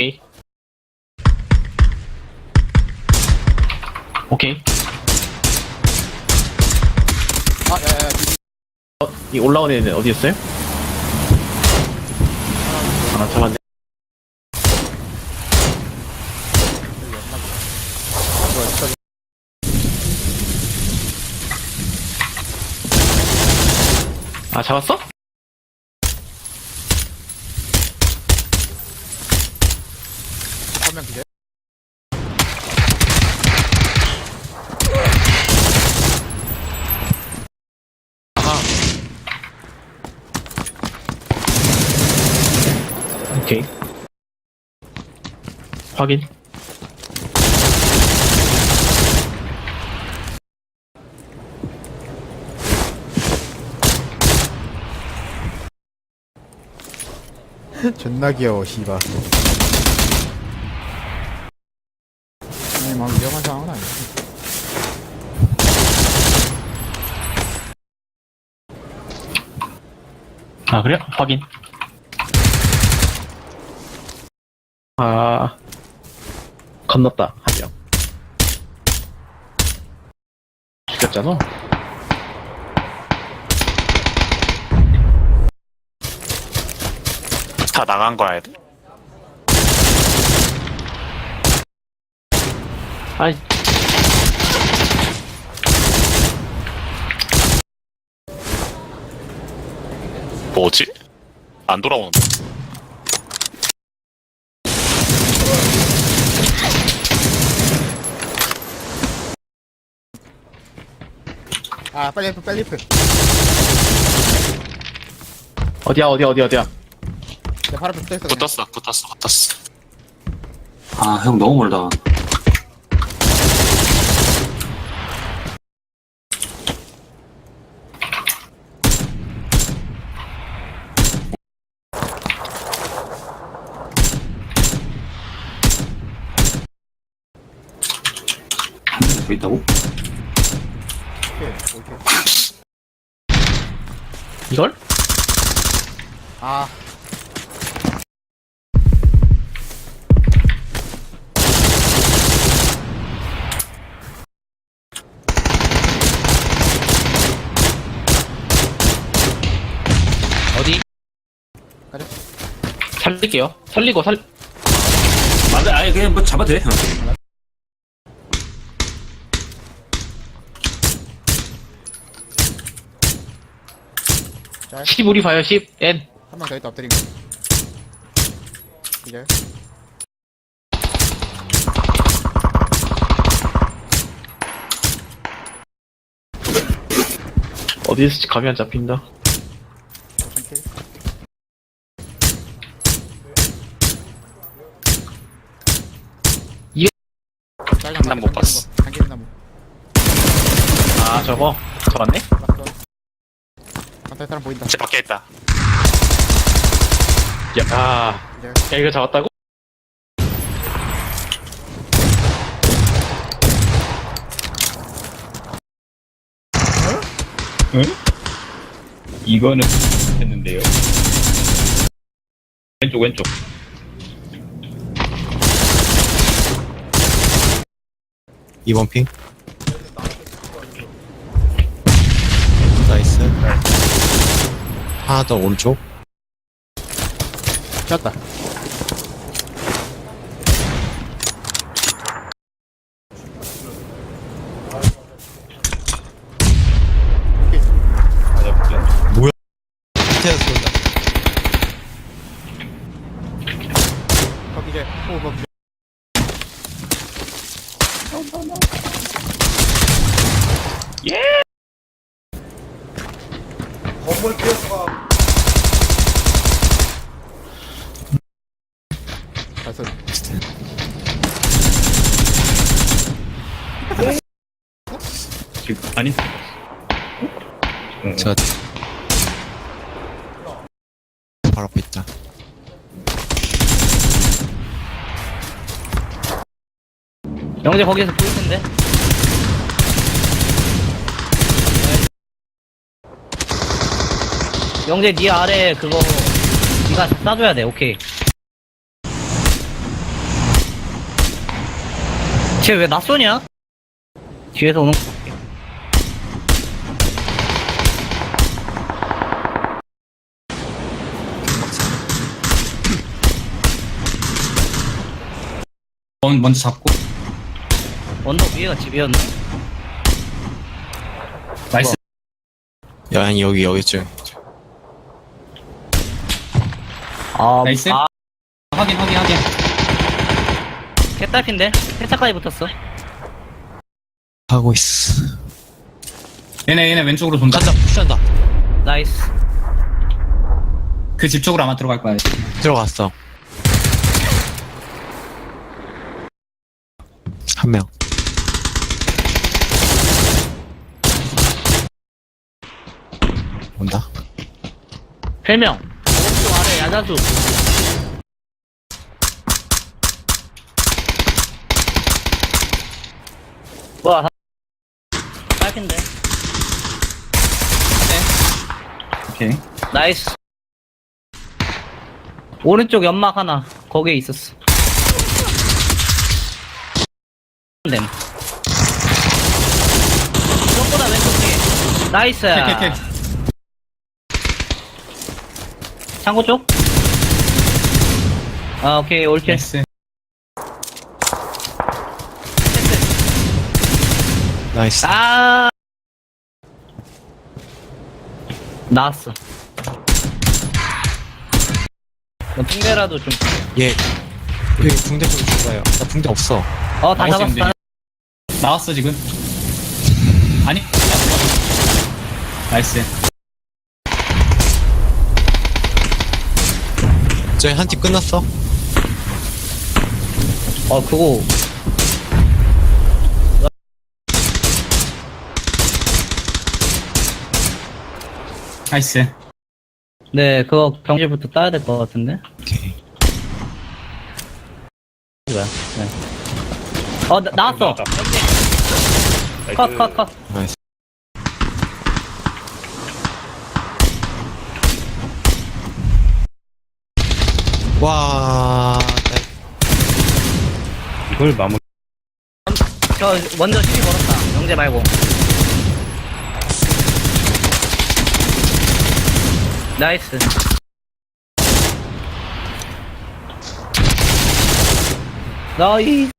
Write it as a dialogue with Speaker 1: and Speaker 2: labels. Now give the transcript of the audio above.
Speaker 1: 오케이. 오케이.
Speaker 2: 아, 야 야 야.
Speaker 1: 어, 이 올라온 애는 어디였어요? 하나 잡았네.
Speaker 2: 뭐야, 진짜.
Speaker 1: 아, 잡았어?
Speaker 2: 한명 기대.
Speaker 1: 아하. 오케이. 확인.
Speaker 2: 존나 귀여워, 씨발. 아니, 막 위험한 상황은 아니야.
Speaker 1: 아, 그래요? 확인. 아, 건넜다, 한 명. 죽였잖아?
Speaker 3: 다 나간 거야, 애들.
Speaker 1: 아이,
Speaker 3: 뭐지? 안 돌아오는데.
Speaker 2: 아, 빨리 F, 빨리 F.
Speaker 1: 어디야, 어디야, 어디야, 어디야.
Speaker 2: 내 바로 앞에 붙어있어. 그냥.
Speaker 3: 붙었어, 붙었어, 붙었어.
Speaker 4: 아, 형 너무 멀다. 한 명이 더 있다고?
Speaker 2: 오케이, 오케이.
Speaker 1: 이걸?
Speaker 2: 아,
Speaker 1: 어디?
Speaker 2: 가자.
Speaker 1: 살릴게요. 살리고 살,
Speaker 4: 맞아, 아니, 그냥 뭐 잡아도 돼, 형.
Speaker 2: 짤.
Speaker 1: 10 우리 봐요, 10. N.
Speaker 2: 한 명 더 있다, 엎드린 거. 이제.
Speaker 1: 어디서 가면 잡힌다.
Speaker 2: 오케이.
Speaker 1: 이-
Speaker 2: 짤 장
Speaker 3: 난 못 봤어.
Speaker 2: 당기는 나무.
Speaker 1: 아, 저거. 잡았네?
Speaker 2: 맞 어. 간단히 사람 보인다.
Speaker 3: 제 밖에 있다.
Speaker 1: 야, 아,
Speaker 2: 이제.
Speaker 1: 야, 이거 잡았다고?
Speaker 5: 응? 이거는 했는데요. 왼쪽 왼쪽.
Speaker 6: 이번 핑. 하나 더 오른쪽.
Speaker 2: 쳤다.
Speaker 6: 밑에서 쏜다.
Speaker 2: 거기. 오, 거기. 발소리.
Speaker 5: 지금 아니. 응.
Speaker 6: 제가 바로 앞에 있다.
Speaker 7: 영재 거기에서 보일 텐데. 영재 네 아래 그거 네가 싸줘야 돼. 오케이. 쟤 왜 나 쏘냐? 뒤에서 오는 거.
Speaker 8: 먼, 먼저 잡고.
Speaker 7: 언덕 위에가 집이었네.
Speaker 8: 나이스.
Speaker 6: 야, 아니, 여기, 여기쯤.
Speaker 7: 아,
Speaker 8: 나이스.
Speaker 7: 아,
Speaker 8: 확인, 확인, 확인.
Speaker 7: 개딸핀데? 회차까지 붙었어.
Speaker 6: 하고 있어.
Speaker 8: 얘네, 얘네 왼쪽으로 돈다.
Speaker 6: 간다, 푸시한다.
Speaker 7: 나이스.
Speaker 8: 그 집 쪽으로 아마 들어갈 거야.
Speaker 6: 들어갔어. 한 명. 온다.
Speaker 7: 별명. 오른쪽 아래 야자수. 와, 딸핀데.
Speaker 8: 오케이.
Speaker 7: 나이스. 오른쪽 연막 하나 거기에 있었어. 됨. 무엇보다 왼쪽 뒤에. 나이스. 창고 쪽? 아 오케이 올킬.
Speaker 8: 나이스.
Speaker 6: 나이스.
Speaker 7: 아 나왔어. 뭐 붕대라도 좀.
Speaker 6: 얘, 여기 붕대 좀 줘봐요. 나 붕대 없어.
Speaker 7: 어 다
Speaker 8: 나이스,
Speaker 7: 잡았어.
Speaker 8: 나왔어, 지금. 아니? 나이스.
Speaker 6: 저희 한 팀 끝났어.
Speaker 7: 어 그거
Speaker 8: 나이스.
Speaker 7: 네 그거 병실부터 따야 될 것 같은데.
Speaker 6: 오케이.
Speaker 7: 뭐야? 네. 어 나, 나왔어. 컷컷 컷.
Speaker 6: 나이스. 와,
Speaker 5: 이걸 마무리.
Speaker 7: 저 먼저 시비 걸었다. 영재 말고. 나이스. 나이스.